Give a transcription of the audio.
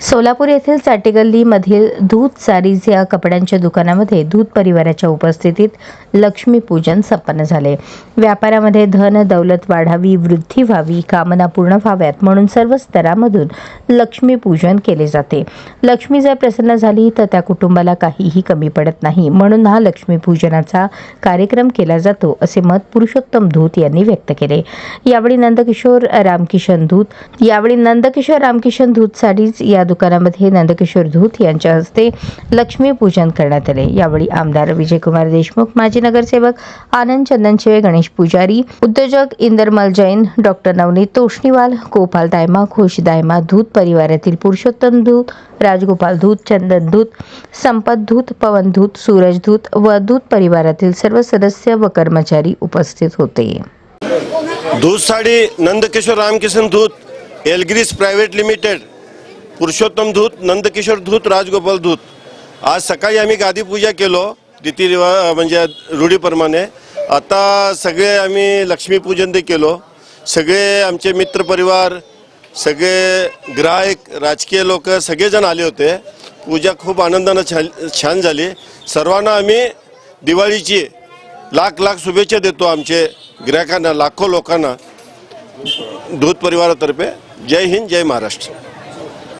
सोलापूर येथील चाटेगल्लीमधील दूध सारीज या कपड्यांच्या दुकानामध्ये दूध परिवाराच्या उपस्थितीत लक्ष्मीपूजन संपन्न झाले. व्यापारामध्ये धन दौलत वाढावी वृद्धी व्हावी कामना पूर्ण व्हाव्यात म्हणून सर्व स्तरामधून लक्ष्मीपूजन केले जाते. लक्ष्मी जर प्रसन्न झाली तर त्या कुटुंबाला काहीही कमी पडत नाही म्हणून हा लक्ष्मीपूजनाचा कार्यक्रम केला जातो असे मत पुरुषोत्तम धूत यांनी व्यक्त केले. यावेळी नंदकिशोर रामकिशन धूत यावेळी नंदकिशोर रामकिशन धूत साडीज या दुकानामध्ये नंदकिशोर धूत यांच्या हस्ते लक्ष्मीपूजन करण्यात आले. यावेळी आमदार विजयकुमार देशमुख माजी नगरसेवक आनंद चंदनशिवे गणेश पुजारी उद्योजक इंदरमल जैन डॉक्टर नवनीत तोष्णीवाल गोपाल दायमा खुश दायमा धूत परिवारातील पुरुषोत्तम धूत राजगोपाल धूत चंदन धूत संपत धूत पवन धूत सूरज धूत व धूत परिवारातील सर्व सदस्य व कर्मचारी उपस्थित होते. दूध साडी नंदकिशोर रामकिशन दूध एलग्रीस प्रायव्हेट लिमिटेड पुरुषोत्तम धूत नंदकिशोर धूत राजगोपाल धूत. आज सकाळी आम्ही गादीपूजा केलो रीतीरिवा म्हणजे रूढीप्रमाणे. आता सगळे आम्ही लक्ष्मीपूजन ते केलो. सगळे आमचे मित्रपरिवार सगळे ग्राहक राजकीय लोक सगळेजण आले होते. पूजा खूप आनंदानं छान छान झाली. सर्वांना आम्ही दिवाळीची लाख लाख शुभेच्छा देतो आमचे ग्राहकांना लाखो लोकांना दूध परिवारातर्फे. जय हिंद जय महाराष्ट्र.